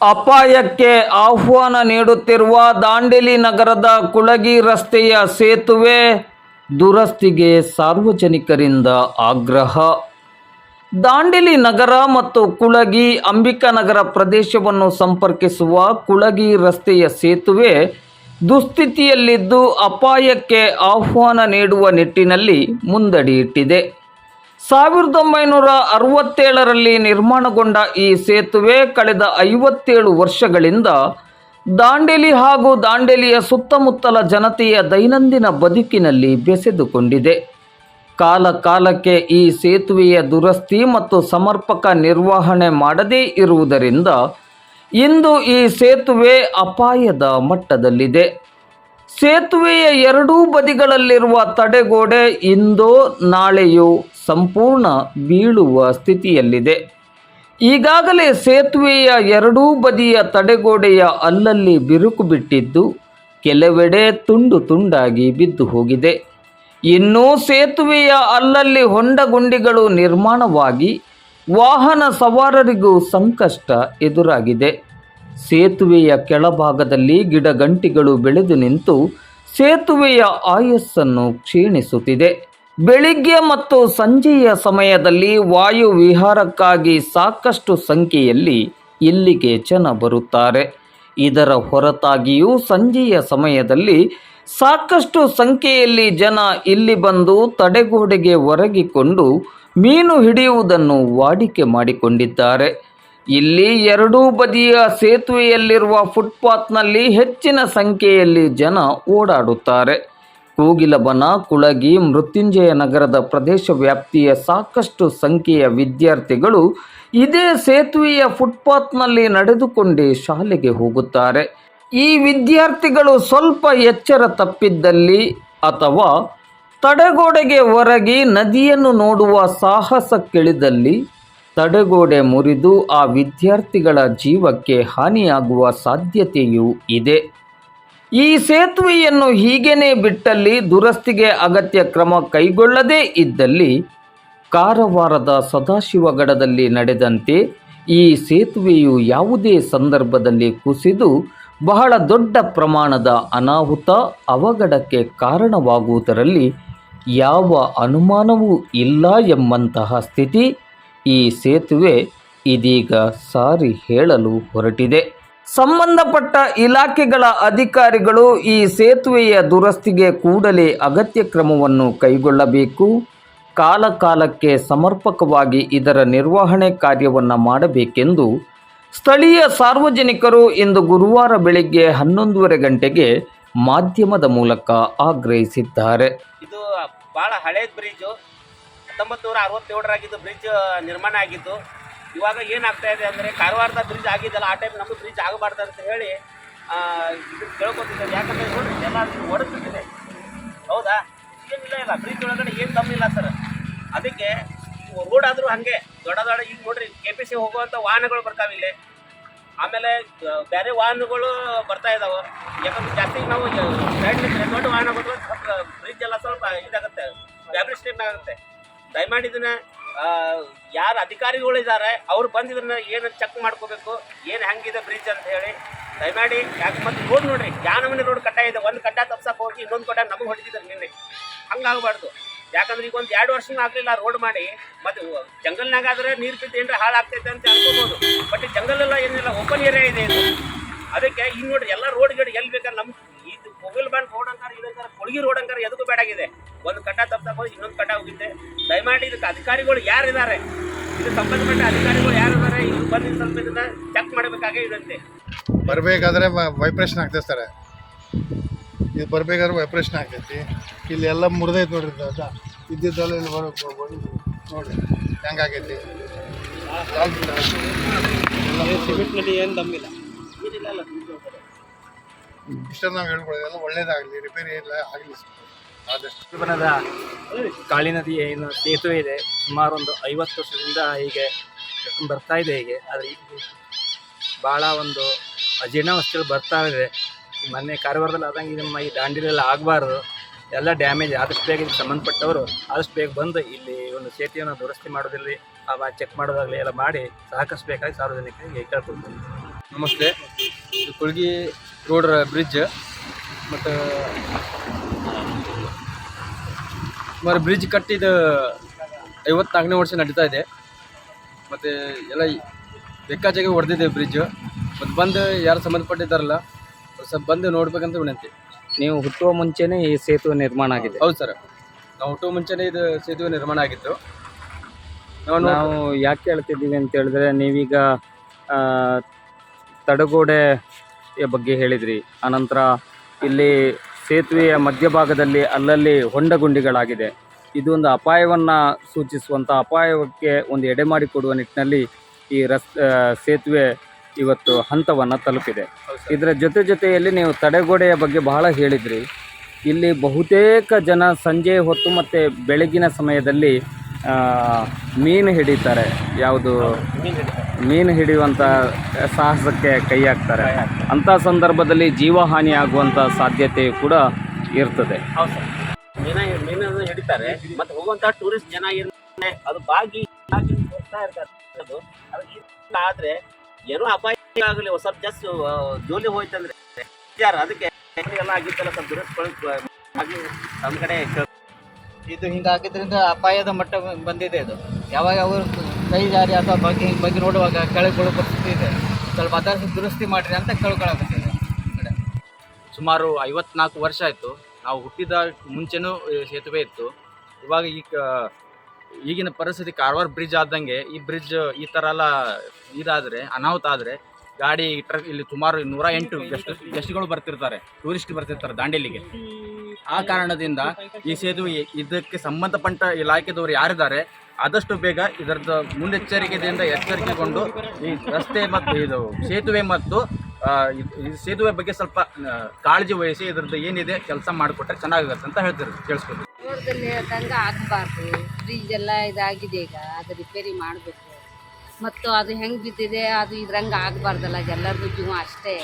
ಅಪಾಯಕ್ಕೆ ಆಹ್ವಾನ ನೀಡುತ್ತಿರುವ ದಾಂಡೇಲಿ ನಗರದ ಕುಳಗಿ ರಸ್ತೆಯ ಸೇತುವೆ ದುರಸ್ತಿಗೆ ಸಾರ್ವಜನಿಕರಿಂದ ಆಗ್ರಹ. ದಾಂಡೇಲಿ ನಗರ ಮತ್ತು ಕುಳಗಿ ಅಂಬಿಕಾನಗರ ಪ್ರದೇಶವನ್ನು ಸಂಪರ್ಕಿಸುವ ಕುಳಗಿ ರಸ್ತೆಯ ಸೇತುವೆ ದುಸ್ಥಿತಿಯಲ್ಲಿದ್ದು ಅಪಾಯಕ್ಕೆ ಆಹ್ವಾನ ನೀಡುವ ನಿಟ್ಟಿನಲ್ಲಿ ಮುಂದಡಿ ಇಟ್ಟಿದೆ ಸಾವಿರದ ಒಂಬೈನೂರ ಅರವತ್ತೇಳರಲ್ಲಿ ನಿರ್ಮಾಣಗೊಂಡ ಈ ಸೇತುವೆ ಕಳೆದ ಐವತ್ತೇಳು ವರ್ಷಗಳಿಂದ ದಾಂಡೇಲಿ ಹಾಗೂ ದಾಂಡೇಲಿಯ ಸುತ್ತಮುತ್ತಲ ಜನತೆಯ ದೈನಂದಿನ ಬದುಕಿನಲ್ಲಿ ಬೆಸೆದುಕೊಂಡಿದೆ. ಕಾಲ ಕಾಲಕ್ಕೆ ಈ ಸೇತುವೆಯ ದುರಸ್ತಿ ಮತ್ತು ಸಮರ್ಪಕ ನಿರ್ವಹಣೆ ಮಾಡದೇ ಇರುವುದರಿಂದ ಇಂದು ಈ ಸೇತುವೆ ಅಪಾಯದ ಮಟ್ಟದಲ್ಲಿದೆ. ಸೇತುವೆಯ ಎರಡೂ ಬದಿಗಳಲ್ಲಿರುವ ತಡೆಗೋಡೆ ಇಂದೋ ನಾಳೆಯೋ ಸಂಪೂರ್ಣ ಬೀಳುವ ಸ್ಥಿತಿಯಲ್ಲಿದೆ. ಈಗಾಗಲೇ ಸೇತುವೆಯ ಎರಡೂ ಬದಿಯ ತಡೆಗೋಡೆಯ ಅಲ್ಲಲ್ಲಿ ಬಿರುಕು ಬಿಟ್ಟಿದ್ದು ಕೆಲವೆಡೆ ತುಂಡು ತುಂಡಾಗಿ ಬಿದ್ದು ಹೋಗಿದೆ. ಇನ್ನು ಸೇತುವೆಯ ಅಲ್ಲಲ್ಲಿ ಹೊಂಡ ಗುಂಡಿಗಳು ನಿರ್ಮಾಣವಾಗಿ ವಾಹನ ಸವಾರರಿಗೂ ಸಂಕಷ್ಟ ಎದುರಾಗಿದೆ. ಸೇತುವೆಯ ಕೆಳಭಾಗದಲ್ಲಿ ಗಿಡಗಂಟಿಗಳು ಬೆಳೆದು ನಿಂತು ಸೇತುವೆಯ ಆಯಸ್ಸನ್ನು ಕ್ಷೀಣಿಸುತ್ತಿದೆ. ಬೆಳಿಗ್ಗೆ ಮತ್ತು ಸಂಜೆಯ ಸಮಯದಲ್ಲಿ ವಾಯು ವಿಹಾರಕ್ಕಾಗಿ ಸಾಕಷ್ಟು ಸಂಖ್ಯೆಯಲ್ಲಿ ಇಲ್ಲಿಗೆ ಜನ ಬರುತ್ತಾರೆ. ಇದರ ಹೊರತಾಗಿಯೂ ಸಂಜೆಯ ಸಮಯದಲ್ಲಿ ಸಾಕಷ್ಟು ಸಂಖ್ಯೆಯಲ್ಲಿ ಜನ ಇಲ್ಲಿ ಬಂದು ತಡೆಗೋಡೆಗೆ ಒರಗಿಕೊಂಡು ಮೀನು ಹಿಡಿಯುವುದನ್ನು ವಾಡಿಕೆ ಮಾಡಿಕೊಂಡಿದ್ದಾರೆ. ಇಲ್ಲಿ ಎರಡೂ ಬದಿಯ ಸೇತುವೆಯಲ್ಲಿರುವ ಫುಟ್ಪಾತ್ನಲ್ಲಿ ಹೆಚ್ಚಿನ ಸಂಖ್ಯೆಯಲ್ಲಿ ಜನ ಓಡಾಡುತ್ತಾರೆ. ಕೋಗಿಲಬನ ಕುಳಗಿ ಮೃತ್ಯುಂಜಯ ನಗರದ ಪ್ರದೇಶ ವ್ಯಾಪ್ತಿಯ ಸಾಕಷ್ಟು ಸಂಖ್ಯೆಯ ವಿದ್ಯಾರ್ಥಿಗಳು ಇದೇ ಸೇತುವೆಯ ಫುಟ್ಪಾತ್ನಲ್ಲಿ ನಡೆದುಕೊಂಡೇ ಶಾಲೆಗೆ ಹೋಗುತ್ತಾರೆ. ಈ ವಿದ್ಯಾರ್ಥಿಗಳು ಸ್ವಲ್ಪ ಎಚ್ಚರ ತಪ್ಪಿದ್ದಲ್ಲಿ ಅಥವಾ ತಡೆಗೋಡೆಗೆ ಹೊರಗಿ ನದಿಯನ್ನು ನೋಡುವ ಸಾಹಸಕ್ಕಿಳಿದಲ್ಲಿ ತಡೆಗೋಡೆ ಮುರಿದು ಆ ವಿದ್ಯಾರ್ಥಿಗಳ ಜೀವಕ್ಕೆ ಹಾನಿಯಾಗುವ ಸಾಧ್ಯತೆಯೂ ಇದೆ. ಈ ಸೇತುವೆಯನ್ನು ಹೀಗೇನೆ ಬಿಟ್ಟಲ್ಲಿ ದುರಸ್ತಿಗೆ ಅಗತ್ಯ ಕ್ರಮ ಕೈಗೊಳ್ಳದೇ ಇದ್ದಲ್ಲಿ ಕಾರವಾರದ ಸದಾಶಿವಗಡದಲ್ಲಿ ನಡೆದಂತೆ ಈ ಸೇತುವೆಯು ಯಾವುದೇ ಸಂದರ್ಭದಲ್ಲಿ ಕುಸಿದು ಬಹಳ ದೊಡ್ಡ ಪ್ರಮಾಣದ ಅನಾಹುತ ಅವಘಡಕ್ಕೆ ಕಾರಣವಾಗುವುದರಲ್ಲಿ ಯಾವ ಅನುಮಾನವೂ ಇಲ್ಲ ಎಂಬಂತಹ ಸ್ಥಿತಿ ಈ ಸೇತುವೆ ಇದೀಗ ಸಾರಿ ಹೇಳಲು ಹೊರಟಿದೆ. ಸಂಬಂಧಪಟ್ಟ ಇಲಾಖೆಗಳ ಅಧಿಕಾರಿಗಳು ಈ ಸೇತುವೆಯ ದುರಸ್ತಿಗೆ ಕೂಡಲೇ ಅಗತ್ಯ ಕ್ರಮವನ್ನು ಕೈಗೊಳ್ಳಬೇಕು. ಕಾಲಕಾಲಕ್ಕೆ ಸಮರ್ಪಕವಾಗಿ ಇದರ ನಿರ್ವಹಣೆ ಕಾರ್ಯವನ್ನು ಮಾಡಬೇಕೆಂದು ಸ್ಥಳೀಯ ಸಾರ್ವಜನಿಕರು ಇಂದು ಗುರುವಾರ ಬೆಳಿಗ್ಗೆ ಹನ್ನೊಂದೂವರೆ ಗಂಟೆಗೆ ಮಾಧ್ಯಮದ ಮೂಲಕ ಆಗ್ರಹಿಸಿದ್ದಾರೆ. ಇದು ಬಹಳ ಹಳೆಯ ಬ್ರಿಡ್ಜು ಹತ್ತೊಂಬತ್ತು ನೂರ ಅರವತ್ತೇಳರಾಗಿದ್ದು ಬ್ರಿಡ್ಜ್ ನಿರ್ಮಾಣ ಆಗಿದ್ದು. ಇವಾಗ ಏನಾಗ್ತಾ ಇದೆ ಅಂದರೆ ಕಾರವಾರದ ಬ್ರಿಡ್ಜ್ ಆಗಿದ್ದಲ್ಲ, ಆ ಟೈಮ್ ನಮ್ಮದು ಬ್ರಿಡ್ಜ್ ಆಗಬಾರ್ದು ಅಂತ ಹೇಳಿ ಇದು ಕೇಳ್ಕೊತಿದ್ದಾರೆ. ಯಾಕಂದರೆ ನೋಡಿ ಎಲ್ಲ ಒಡೆದ್ಬಿಟ್ಟಿದೆ ಹೌದಾ? ಏನಿಲ್ಲ ಇಲ್ಲ ಬ್ರಿಡ್ಜ್ ಒಳಗಡೆ ಏನು ತಮ್ಮಿಲ್ಲ ಸರ್ ಅದಕ್ಕೆ ರೋಡ್ ಆದರೂ ಹಾಗೆ, ದೊಡ್ಡ ದೊಡ್ಡ ಈಗ ನೋಡ್ರಿ ಕೆ ಪಿ ಸಿ ಹೋಗುವಂಥ ವಾಹನಗಳು ಬರ್ತಾವೆ ಇಲ್ಲಿ. ಆಮೇಲೆ ಬೇರೆ ವಾಹನಗಳು ಬರ್ತಾ ಇದಾವೆ. ಯಾಕಂದ್ರೆ ಜಾಸ್ತಿ ನಾವು ಸೈಡ್ ದೊಡ್ಡ ವಾಹನ ಬ್ರಿಡ್ಜ್ ಎಲ್ಲ ಸ್ವಲ್ಪ ಇದಾಗುತ್ತೆ ಫ್ಯಾಬ್ರಿಸ್ಟೇಟ್ ಆಗುತ್ತೆ ದಯಮಾಡಿ ಇದನ್ನ ಯಾರು ಅಧಿಕಾರಿಗಳು ಇದ್ದಾರೆ ಅವ್ರು ಬಂದು ಇದನ್ನ ಏನು ಚೆಕ್ ಮಾಡ್ಕೋಬೇಕು, ಏನು ಹೆಂಗಿದೆ ಬ್ರಿಡ್ಜ್ ಅಂತ ಹೇಳಿ ದಯಮಾಡಿ ಯಾಕೆ ಮತ್ತೆ ರೋಡ್ ನೋಡ್ರಿ ಜ್ಞಾನವನ್ನ ರೋಡ್ ಕಟ್ಟ ಇದೆ, ಒಂದು ಕಟ್ಟ ತಪ್ಸಕ್ಕೆ ಹೋಗಿ ಇನ್ನೊಂದು ಕಟ್ಟ ನಮಗೆ ಹೊಡಿತಿದ್ದಾರೆ ನಿನ್ನೆ. ಹಂಗಾಗಬಾರ್ದು. ಯಾಕಂದ್ರೆ ಈಗ ಒಂದು ಎರಡು ವರ್ಷನೂ ಆಗಲಿಲ್ಲ ರೋಡ್ ಮಾಡಿ, ಮತ್ತೆ ಜಂಗಲ್ನಾಗಾದ್ರೆ ನೀರು ಬಿದ್ದು ಏನಾರ ಹಾಳಾಗ್ತೈತೆ ಅಂತ ಅನ್ಕೋಬೋದು. ಬಟ್ ಜಂಗಲೆಲ್ಲ ಏನಿಲ್ಲ ಓಪನ್ ಏರಿಯಾ ಇದೆ ಇದು. ಅದಕ್ಕೆ ಈಗ ನೋಡ್ರಿ ಎಲ್ಲ ರೋಡ್ ಗಿಡ ಎಲ್ಲಿ ಬೇಕಾದ್ರೆ ನಮ್ಮ ಇದು ಮೊಬೈಲ್ ಬ್ಯಾಂಡ್ ರೋಡ್ ಅಂತಾರೆ ಇದಂತಾರೆ ಕೊಳಗಿ ರೋಡ್ ಅಂತಾರೆ ಎದಕ್ಕೂ ಬೇಡಾಗಿದೆ ಒಂದು ಕಟ್ಟ ಹೋಗಿ ಇನ್ನೊಂದು ಕಟ್ಟ ಹೋಗುತ್ತೆ ದಯಮಾಡಿ ಇದಕ್ಕೆ ಅಧಿಕಾರಿಗಳು ಯಾರಿದ್ದಾರೆ ಇದು ಸಂಬಂಧಪಟ್ಟ ಅಧಿಕಾರಿಗಳು ಯಾರಿದ್ದಾರೆ ಇದು ಬಂದು ಸ್ವಲ್ಪ ಇದನ್ನ ಚೆಕ್ ಮಾಡಬೇಕಾಗೇ ಇದಂತೆ ಬರಬೇಕಾದ್ರೆ ವೈಬ್ರೇಷನ್ ಆಗ್ತೈತೆ ಸರ್ ಇದು ಬರಬೇಕಾದ್ರೆ ವೈಬ್ರೇಷನ್ ಆಗ್ತೈತಿ ಇಲ್ಲಿ ಎಲ್ಲ ಮುರಿದೈತೆ ನೋಡ್ರಿ ದೊಡ್ಡ ಇದ್ದಿದ್ದಲ್ಲ ಇದ್ದಿದ್ದೆಲ್ಲ ಇಲ್ಲಿ ಬರೋ ನೋಡ್ರಿ ಹೆಂಗಾಗೈತಿ ಸಿಮೆಂಟ್ನಲ್ಲಿ ಏನು ದಮ್ಮಿಲ್ಲ ಇಷ್ಟ ನಾವು ಹೇಳ್ಕೊಳ್ಳೋದು ಎಲ್ಲ ಒಳ್ಳೇದಾಗಲಿ ರಿಪೇರಿ ಇಲ್ಲ ಆಗಲಿ. ಆದಷ್ಟು. ಕಾಳಿ ನದಿ ಏನು ಸೇತುವೆ ಇದೆ ಸುಮಾರು ಒಂದು ಐವತ್ತು ವರ್ಷದಿಂದ ಹೀಗೆ ಬರ್ತಾ ಇದೆ ಹೀಗೆ. ಆದರೆ ಭಾಳ ಒಂದು ಅಜೀರ್ಣಾವಸ್ಥೆಗಳು ಬರ್ತಾ ಇದೆ. ಮೊನ್ನೆ ಕಾರವಾರದಲ್ಲಿ ಆದಂಗೆ ನಮ್ಮ ಈ ದಾಂಡಿಲೆಲ್ಲ ಆಗಬಾರ್ದು. ಎಲ್ಲ ಡ್ಯಾಮೇಜ್ ಆದಷ್ಟು ಬೇಗ ಇದಕ್ಕೆ ಸಂಬಂಧಪಟ್ಟವರು ಆದಷ್ಟು ಬೇಗ ಬಂದು ಇಲ್ಲಿ ಒಂದು ಸೇತುವೆಯನ್ನು ದುರಸ್ತಿ ಮಾಡೋದಿರಲಿ ಚೆಕ್ ಮಾಡೋದಾಗಲಿ ಎಲ್ಲ ಮಾಡಿ ಸಹಕರಿಸಬೇಕಾಗಿ ಸಾರ್ವಜನಿಕರಿಗೆ ಕೇಳ್ಕೊಳ್ತೀನಿ ನಮಸ್ತೆ. ಕುಳ್ಗಿ ರೋಡ್ ಬ್ರಿಡ್ಜ್ ಮತ್ತು ಸುಮಾರು ಬ್ರಿಡ್ಜ್ ಕಟ್ಟಿದ ಐವತ್ನಾಲ್ಕನೇ ವರ್ಷ ನಡೀತಾ ಇದೆ. ಮತ್ತು ಎಲ್ಲ ಬೆಕ್ಕಾಚಾಗಿ ಹೊಡೆದಿದೆ ಬ್ರಿಡ್ಜ್ ಮತ್ತು ಬಂದು ಯಾರು ಸಂಬಂಧಪಟ್ಟಿದ್ದಾರಲ್ಲ ಸ್ವಲ್ಪ ಬಂದು ನೋಡ್ಬೇಕಂತ ವಿನಂತಿ. ನೀವು ಹುಟ್ಟುವ ಮುಂಚೆನೇ ಈ ಸೇತುವೆ ನಿರ್ಮಾಣ ಆಗಿದೆ. ಹೌದು ಸರ್. ನಾವು ಹುಟ್ಟುವ ಮುಂಚೆನೇ ಇದು ಸೇತುವೆ ನಿರ್ಮಾಣ ಆಗಿತ್ತು. ನಾವು ನಾವು ಯಾಕೆ ಹೇಳ್ತಿದ್ದೀವಿ ಅಂತ ಹೇಳಿದ್ರೆ ನೀವೀಗ ಆ, ತಡೆಗೋಡೆಯ ಬಗ್ಗೆ ಹೇಳಿದ್ರಿ. ಅನಂತರ ಇಲ್ಲಿ ಸೇತುವೆಯ ಮಧ್ಯಭಾಗದಲ್ಲಿ ಅಲ್ಲಲ್ಲಿ ಹೊಂಡ ಗುಂಡಿಗಳಾಗಿದೆ ಇದು ಒಂದು ಅಪಾಯವನ್ನು ಸೂಚಿಸುವಂಥ ಅಪಾಯಕ್ಕೆ ಒಂದು ಎಡೆ ಮಾಡಿಕೊಡುವ ನಿಟ್ಟಿನಲ್ಲಿ ಈ ರಸ್ ಸೇತುವೆ ಇವತ್ತು ಹಂತವನ್ನು ತಲುಪಿದೆ. ಇದರ ಜೊತೆ ಜೊತೆಯಲ್ಲಿ ನೀವು ತಡೆಗೋಡೆಯ ಬಗ್ಗೆ ಬಹಳ ಹೇಳಿದ್ರಿ. ಇಲ್ಲಿ ಬಹುತೇಕ ಜನ ಸಂಜೆ ಹೊತ್ತು ಮತ್ತು ಬೆಳಗಿನ ಸಮಯದಲ್ಲಿ ಮೀನು ಹಿಡಿತಾರೆ. ಯಾವುದು? ಮೀನು ಹಿಡಿಯುವಂಥ ಸಾಹಸಕ್ಕೆ ಕೈ ಹಾಕ್ತಾರೆ. ಅಂಥ ಸಂದರ್ಭದಲ್ಲಿ ಜೀವಹಾನಿ ಆಗುವಂಥ ಸಾಧ್ಯತೆ ಕೂಡ ಇರ್ತದೆ. ಮೀನನ್ನು ಹಿಡಿತಾರೆ. ಮತ್ತೆ ಹೋಗುವಂಥ ಟೂರಿಸ್ಟ್ ಜನ ಇರ್ತಾರೆ ಅದು ಬಾಗಿ ಹೋಗ್ತಾ ಇರ್ತಾರೆ. ಆದ್ರೆ ಏನೋ ಅಪಾಯ ಆಗಲಿ. ಸ್ವಲ್ಪ ಜಸ್ಟ್ ಜೋಲಿ ಹೋಯ್ತಂದ್ರೆ ಯಾರು ಅದಕ್ಕೆ ಎಲ್ಲ ಆಗಿತ್ತಲ್ಲ ಸ್ವಲ್ಪ ದುರಸ್ಕೊಳ್ಳಿ ನಮ್ಮ ಕಡೆ ಇದು ಹಿಂಗಾಗಿದ್ರಿಂದ ಅಪಾಯದ ಮಟ್ಟ ಬಂದಿದೆ ಇದು. ಯಾವಾಗ ಅವರು ಕೈ ಜಾರಿ ಅಥವಾ ಬಗ್ಗೆ ಹಿಂಗೆ ಬಗ್ಗೆ ನೋಡುವಾಗ ಕೆಳಗೆ ಬೀಳೋ ಪರಿಸ್ಥಿತಿ ಇದೆ. ಸ್ವಲ್ಪ ಅದರ ದುರಸ್ತಿ ಮಾಡಿರಿ ಅಂತ ಕೇಳ್ಕೊಳಕತ್ತಿದೆ ಸುಮಾರು ಐವತ್ನಾಲ್ಕು ವರ್ಷ ಆಯಿತು. ನಾವು ಹುಟ್ಟಿದ ಮುಂಚೆನೂ ಸೇತುವೆ ಇತ್ತು. ಇವಾಗ ಈ ಈಗಿನ ಪರಿಸ್ಥಿತಿ ಕಾರವಾರ ಬ್ರಿಡ್ಜ್ ಆದಂಗೆ ಈ ಬ್ರಿಡ್ಜ್ ಈ ಥರ ಎಲ್ಲ ಇದಾದರೆ, ಅನಾಹುತ ಆದರೆ ಗಾಡಿ ಟ್ರಕ್ ಇಲ್ಲಿ ಸುಮಾರು ನೂರ ಎಂಟು ಗೆಸ್ಟ್ ಗೆಸ್ಟ್ಗಳು ಬರ್ತಿರ್ತಾರೆ ಟೂರಿಸ್ಟ್ ಬರ್ತಿರ್ತಾರೆ ದಾಂಡೇಲಿಗೆ. ಆ ಕಾರಣದಿಂದ ಈ ಸೇತುವೆ ಇದಕ್ಕೆ ಸಂಬಂಧಪಟ್ಟ ಇಲಾಖೆದವರು ಯಾರಿದ್ದಾರೆ, ಆದಷ್ಟು ಬೇಗ ಇದರದ ಮುನ್ನೆಚ್ಚರಿಕೆಯಿಂದ ಎಚ್ಚರಿಕೆಗೊಂಡು ಈ ರಸ್ತೆ ಮತ್ತು ಇದು ಸೇತುವೆ ಮತ್ತು ಸೇತುವೆ ಬಗ್ಗೆ ಸ್ವಲ್ಪ ಕಾಳಜಿ ವಹಿಸಿ ಇದರದ್ದು ಏನಿದೆ ಕೆಲಸ ಮಾಡಿಕೊಟ್ರೆ ಚೆನ್ನಾಗಿರುತ್ತೆ ಅಂತ ಹೇಳ್ತಾರೆ ಕೇಳಿಸ್ಕೊಳ್ತೀವಿ ಹೇಳ್ದಂಗೆ ಆಗಬಾರ್ದು. ಫ್ರಿಜ್ ಎಲ್ಲ ಇದಾಗಿದೆ ಈಗ, ಅದು ರಿಪೇರಿ ಮಾಡಬೇಕು. ಮತ್ತು ಅದು ಹೆಂಗೆ ಬಿದ್ದಿದೆ, ಅದು ಇದ್ರಂಗೆ ಆಗಬಾರ್ದಲ್ಲ ಎಲ್ಲರದ್ದು ಜೀವ ಅಷ್ಟೇ.